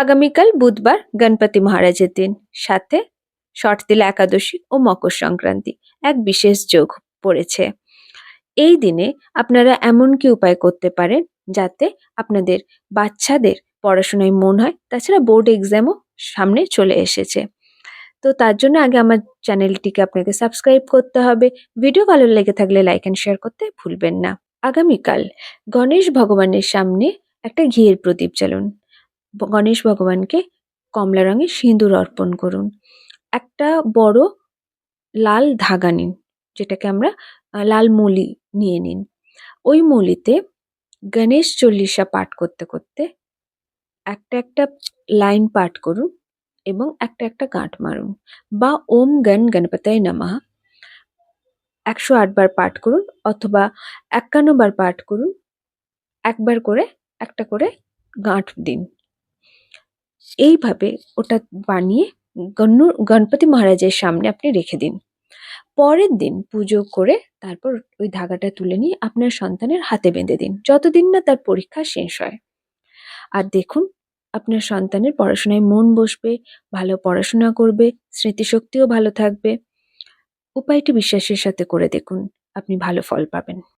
আগামীকাল বুধবার গণপতি মহারাজের দিন। সাথে শর্তিলা একাদশী ও মকর সংক্রান্তি এক বিশেষ যোগ পড়েছে। এই দিনে আপনারা এমন কি উপায় করতে পারেন যাতে আপনাদের বাচ্চাদের পড়াশোনায় মন হয়? তাছাড়া বোর্ড এক্সামও সামনে চলে এসেছে। তো তার জন্য আগে আমার চ্যানেলটিকে আপনাকে সাবস্ক্রাইব করতে হবে। ভিডিও ভালো লেগে থাকলে লাইক অ্যান্ড শেয়ার করতে ভুলবেন না। আগামীকাল গণেশ ভগবানের সামনে একটা ঘিয়ের প্রদীপ জ্বালুন। গণেশ ভগবানকে কমলা রঙের সিঁদুর অর্পণ করুন। একটা বড় লাল ধাগা নিন, যেটাকে আমরা লাল মলি নিয়ে নিন। ওই মলিতে গণেশ চল্লিশা পাঠ করতে করতে একটা একটা লাইন পাঠ করুন এবং একটা একটা গাঁট মারুন। বা ওম গণ গণপতায় নমঃ। একশো আটবার পাঠ করুন অথবা একান্ন বার পাঠ করুন। একবার করে একটা করে গাঁট দিন। এইভাবে ওটা বানিয়ে গণ্য, গণপতি মহারাজের সামনে আপনি রেখে দিন। পরের দিন পুজো করে তারপর ওই ধাগাটা তুলে নিয়ে আপনার সন্তানের হাতে বেঁধে দিন, যতদিন না তার পরীক্ষা শেষ হয়। আর দেখুন, আপনার সন্তানের পড়াশোনায় মন বসবে, ভালো পড়াশোনা করবে, স্মৃতিশক্তিও ভালো থাকবে। উপায়টি বিশ্বাসের সাথে করে দেখুন, আপনি ভালো ফল পাবেন।